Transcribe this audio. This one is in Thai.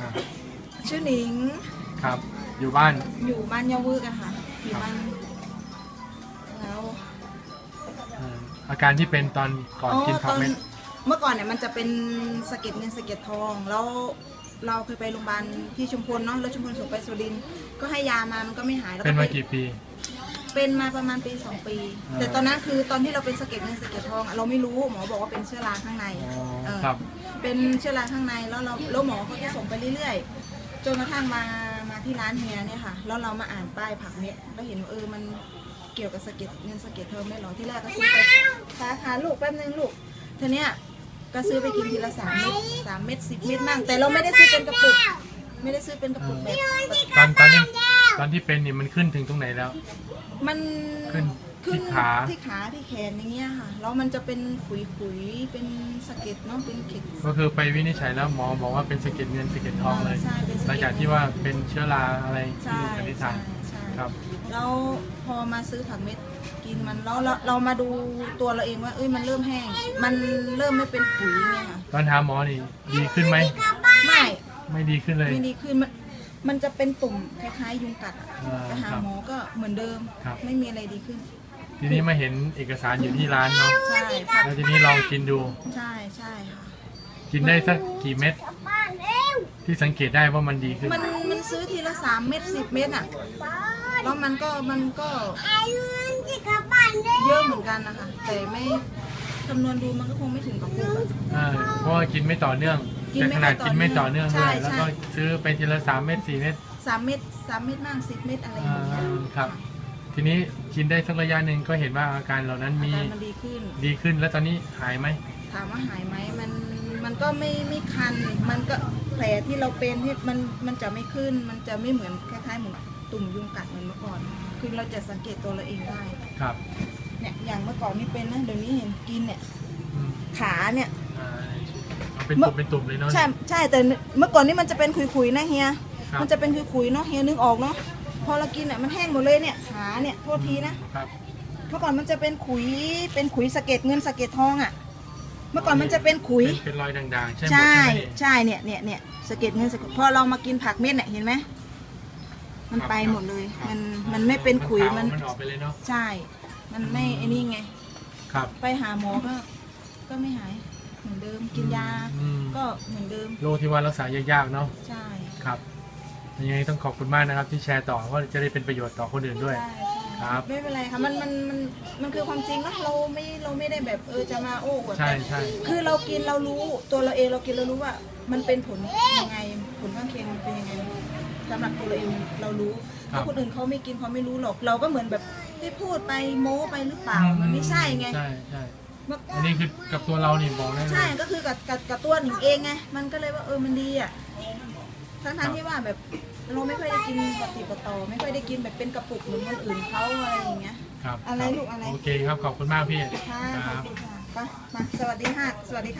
อ่าชื่อหนิง ครับ อยู่บ้าน อยู่บ้านยาวึกอะค่ะ อยู่บ้าน แล้วเอ่ออาการที่เป็นตอนก่อนกินผักเม็ดเมื่อก่อนเนี่ยมันจะเป็นสะเก็ดเงินสะเก็ดทอง แล้วเราเคยไปโรงพยาบาลที่ชุมพลเนาะ แล้วชุมพลส่งไปสุรินทร์ก็ให้ยามา มันก็ไม่หายแล้วเป็นก็มาไปกี่ปี เป็นมาประมาณปีสองปี อ่า แต่ตอนนั้นคือตอนที่เราเป็นสะเก็ดเงินสะเก็ดทองอะเราไม่รู้หมอบอกว่าเป็นเชื้อราข้างในอ๋อเออครับ เป็นเชื้อราข้างในแล้วเราแล้วหมอเขาจะส่งไปเรื่อยๆจนกระทั่งมามาที่ร้านเฮียเนี่ยค่ะแล้วเรามาอ่านป้ายผักเม็ดแล้วเห็นว่าเออมันเกี่ยวกับสะเก็ดเงินสะเก็ดเทอมไม่หรอที่แรกก็ซื้อไปขาขาลูกแป๊บนึงลูกทีเนี้ยก็ซื้อไปกินทีละสามเม็ดสามเม็ดสิบเม็ดมั่งแต่เราไม่ได้ซื้อเป็นกระปุก ไม่ได้ซื้อเป็นกระปุกแบบ ตอนตอนนี้ ตอนที่เป็นนี่มันขึ้นถึงตรงไหนแล้ว มันขึ้นขึ้นที่ขา ที่ขาที่แขนอย่างเงี้ยค่ะแล้วมันจะเป็นขุยๆเป็นสะเก็ดเนาะเป็นเข็ด ก็คือไปวินิจฉัยแล้วหมอบอกว่าเป็นสะเก็ดเงินสะเก็ดทองเลย ใช่เป็นสะเก็ด หลังจากที่ว่าเป็นเชื้อราอะไรใช่ที่สันนิษฐาใช่นใช่ครับ แล้วพอมาซื้อผักเม็ดกินมันแล้วเราเรามาดูตัวเราเองว่า เอ้ยมันเริ่มแห้ง มันเริ่มไม่เป็นขุยเนี่ยค่ะตอนหาหมอนี่ดีขึ้นไหม ไม่ไม่ดีขึ้นเลย ไม่ดีขึ้นมัน มันจะเป็นตุ่มคล้ายๆ ยุงกัดอะอ่าไปหาครับหมอก็เหมือนเดิม ครับ ไม่มีอะไรดีขึ้น ทีนี้มาเห็นเอกสารอยู่ที่ร้านเนาะใช่ผักแล้วทีนี้ลองกินดู ใช่ใช่ค่ะ กินได้สักกี่เม็ดที่สังเกตได้ว่ามันดีขึ้น มันมันซื้อทีละสามเม็ดสิบเม็ดอะ แล้วมันก็มันก็เยอะเหมือนกันนะคะ แต่ไม่คำนวณดูมันก็คงไม่ถึงกับปุกอะอ่าเพราะว่ากินไม่ต่อเนื่อง กินแต่ไม่ขนาดต่อกินไม่ต่อเนื่องใช่ด้วยแล้วก็ใช่ซื้อไปทีละสามเม็ดสี่เม็ดสามเม็ดสามเม็ดมั่งสิบเม็ดอะไรอย่างเงี้ยอ่าครับ ทีนี้กินได้สักระยะหนึ่งก็เห็นว่าอาการเหล่านั้นอามีการมันดีขึ้น ดีขึ้นแล้วตอนนี้หายไหมถามว่าหายไหมมันมันก็ไม่ไม่คัน มันก็แผลที่เราเป็นที่มันมันจะไม่ขึ้น มันจะไม่เหมือนคล้ายๆเหมือนตุ่มยุงกัดเหมือนเมื่อก่อน คือเราจะสังเกตตัวเราเองได้ครับเนี่ยอย่างเมื่อก่อนนี่เป็นนะเดี๋ยวนี้เห็นกินเนี่ยอืมขาเนี่ยอ่า เอาเป็นตุ่มเป็นตุ่มเลยเนาะ ใช่ใช่แต่เมื่อก่อนนี่มันจะเป็นขุยๆนะเฮีย ครับ มันจะเป็นขุยๆเนาะเฮียนึกออกเนาะพอเรากินเนี่ยมันแห้งหมดเลยเนี่ยขาเนี่ยโทษทีนะ ครับ เมื่อก่อนมันจะเป็นขุย เป็นขุยสะเก็ดเงินสะเก็ดทองอะ เมื่อก่อนมันจะเป็นขุย เป็นเป็นรอยด่างๆ ใช่ไหมใช่ใช่ไหมใช่เนี่ยเนี่ยเนี่ยสะเก็ดเงินสะเก็ดพอเรามากินผักเม็ดเนี่ยเห็นไหมมันไปหมดเลย มันมันไม่เป็นขุยมัมันนมันออกไปเลยเนาะ ใช่ มันไม่ไอ้นี่ไง ครับ ไปหาหมอก็ก็ไม่หาย เหมือนเดิมกินยา อืม ก็เหมือนเดิมโรคที่ว่ารักษายากๆเนาะใช่ครับยังไงต้องขอบคุณมากนะครับ ที่แชร์ต่อเพราะจะได้เป็นประโยชน์ต่อคนอื่นด้วย ใช่ใช่ครับไม่เป็นไรค่ะมันมันมันมันคือความจริงนะเราไม่เราไม่ได้แบบเออจะมาโอ้อวดใช่แต่ใช่คือเรากินเรารู้ตัวเราเองเรากินเรารู้ว่า มันเป็นผลยังไงผลข้างเคียงมันเป็นยังไงสำหรับตัวเราเองเรารู้ถ้าคนอื่นเขาไม่กินเขาไม่รู้หรอกเราก็เหมือนแบบที่พูดไปโม้ไปหรือเปล่ามันไม่ใช่ไง ใช่ใช่ เมื่ออันนี้คือกับตัวเรานี่บอกได้เลยใช่ก็คือกับกับกับตัวหนิงเองไงมันก็เลยว่าเออมันดีอะทั้งทที่ว่าแบบเราไม่ค่อยได้กินปฏิปต่อ ไม่ค่อยได้กินแบบเป็นกระปุกเหมือนคนอื่นเขาอะไรอย่างเงี้ย ครับอะไรคบลูกอะไร โอเคครับ ขอบคุณมากพี่ค่ะคขอรับบคุณค่ะไปมาสวัสดีค่ะสวัสดีค่ะ